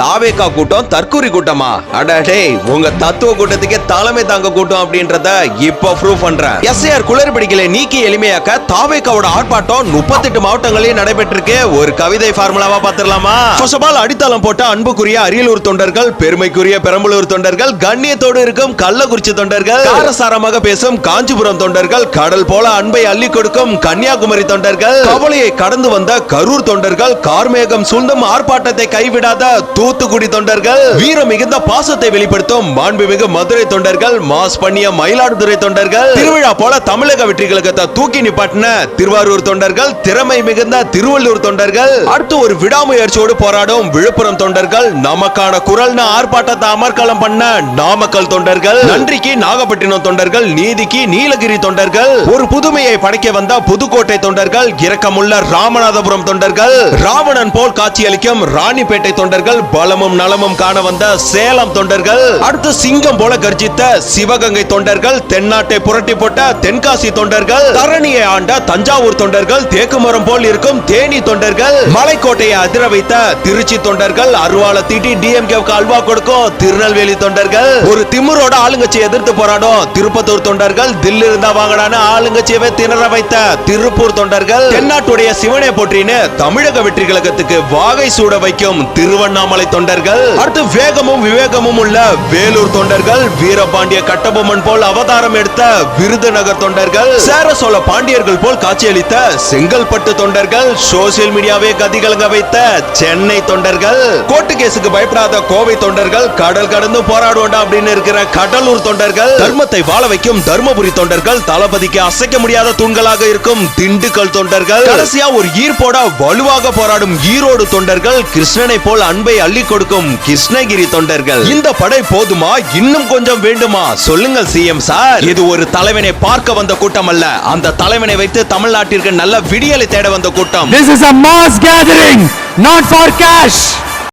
தாவேகா கூட்டம் தற்கூரி கூட்டமா? அடடே உங்க தத்துவ கூட்டத்துக்கே தலைமை தாங்க கூட்டம் அப்படின்றத இப்ப ப்ரூவ் பண்றேன். எஸ்ஐஆர் குளறுபடிகளை நீக்கி எளிமையாக்க தாவேகாவோட ஆர்ப்பாட்டம் முப்பத்தெட்டு மாவட்டங்களில் நடைபெற்றிருக்கு. ஒரு கவிதை ஃபார்முலாவா பாத்திரலாமா அடித்தளம் போட்ட அன்புக்குரிய அரியலூர் தொண்டர்கள் பெருமைக்குரிய பெரம்பலூர் தொண்டர்கள் கண்ணியத்தோடு இருக்கும் கள்ளக்குறிச்சி தொண்டர்கள் காரசாரமாக பேசும் காஞ்சிபுரம் தொண்டர்கள் கடல் போல அன்பை அள்ளி கொடுக்கும் கன்னியாகுமரி தொண்டர்கள் கவலையை கடந்து வந்த கரூர் தொண்டர்கள் கார்மேகம் சூழ்ந்தும் ஆர்ப்பாட்டத்தை கைவிடாத தூத்துக்குடி தொண்டர்கள். வீர மிகுந்த பாசத்தை வெளிப்படுத்தும் மாண்புமிகு மதுரை தொண்டர்கள் மாஸ் பண்ணிய மயிலாடுதுறை தொண்டர்கள். திருவிழா போல தமிழக வெற்றிகளுக்கு தூக்கி நிப்பாட்டின திருவாரூர் தொண்டர்கள் திறமை மிகுந்த திருவள்ளூர் தொண்டர்கள். அடுத்து ஒரு விடாமுயற்சியோடு போராடும் விழுப்புரம் தொண்டர்கள் நமக்கான குரல்னு ஆர்ப்பாட்டத்தை அமர்க்களம் பண்ண நாமக்கல் தொண்டர்கள். நன்றிக்கு நாகப்பட்டினம் தொண்டர்கள் நீதிக்கு நீலகிரி தொண்டர்கள். ஒரு புதுமையை படைக்க வந்த புதுக்கோட்டை தொண்டர்கள் இரக்கமுள்ள ராமநாதபுரம் தொண்டர்கள். ராவணன் போல் காட்சியளிக்கும் ராணிப்பேட்டை தொண்டர்கள் பலமும் நலமும் காண வந்த சேலம் தொண்டர்கள் அடுத்து சிங்கம் போல கர்ஜித்த சிவகங்கை தொண்டர்கள் தென்னாட்டை புரட்டி போட்ட தென்காசி தொண்டர்கள் தரணியை ஆண்ட தஞ்சாவூர் தொண்டர்கள் தேக்குமரம் போல் இருக்கும் தேனி தொண்டர்கள் மலைக்கோட்டையை அதிர வைத்த திருச்சி தொண்டர்கள் அருவாளை தீட்டி டிஎம்கேவுக்கு அல்வா கொடுக்கும் திருநெல்வேலி தொண்டர்கள் ஒரு திமிரோட ஆளுங்கட்சி எதிர்த்து போராடும் திருப்பத்தூர் தொண்டர்கள் தில்லி இருந்தா வாங்கடான ஆளுங்கட்சியவே திணற வைத்த திருப்பூர் தொண்டர்கள் தென்னாட்டுடைய சிவனை போற்றின்னு தமிழக வெற்றி கழகத்துக்கு வாகை சூட வைக்கும் திருவண்ணாமலை தொண்டர்கள். அடுத்து வேகமும் விவேகமும் உள்ள வேலூர் தொண்டர்கள் வீரபாண்டிய கட்டபொம்மன் போல் அவதாரம் எடுத்த விருதுநகர் தொண்டர்கள் சேர சோழ பாண்டியர்கள் போல் காட்சியளித்த செங்கல்பட்டு தொண்டர்கள் சோசியல் மீடியாவே கதிகலங்க வைத்த சென்னை தொண்டர்கள் கோர்ட்டு கேஸுக்கு பயப்படாத கோவை தொண்டர்கள் கடல் கடந்து போராடுவோண்டா அப்படின்னு இருக்கிற கடலூர் தொண்டர்கள் தர்மத்தை வாழ வைக்கும் தர்மபுரி தொண்டர்கள் தளபதிக்கு அசைக்க முடியாத தூண்களாக இருக்கும் திண்டுக்கல் தொண்டர்கள் கடைசியா ஒரு ஈர்ப்போட வலுவாக போராடும் ஈரோடு தொண்டர்கள் கிருஷ்ணனை போல் அன்பை அள்ளி கொடுக்கும் கிருஷ்ணகிரி தொண்டர்கள். இந்த படை போதுமா? இன்னும் கொஞ்சம் வேண்டுமா? சொல்லுங்கள் சிஎம் சார். இது ஒரு தலைவனை பார்க்க வந்த கூட்டம் அல்ல. அந்த தலைவனை வைத்து தமிழ்நாட்டிற்கு நல்ல விடியலை தேட வந்த கூட்டம். This is a mass gathering, not for cash.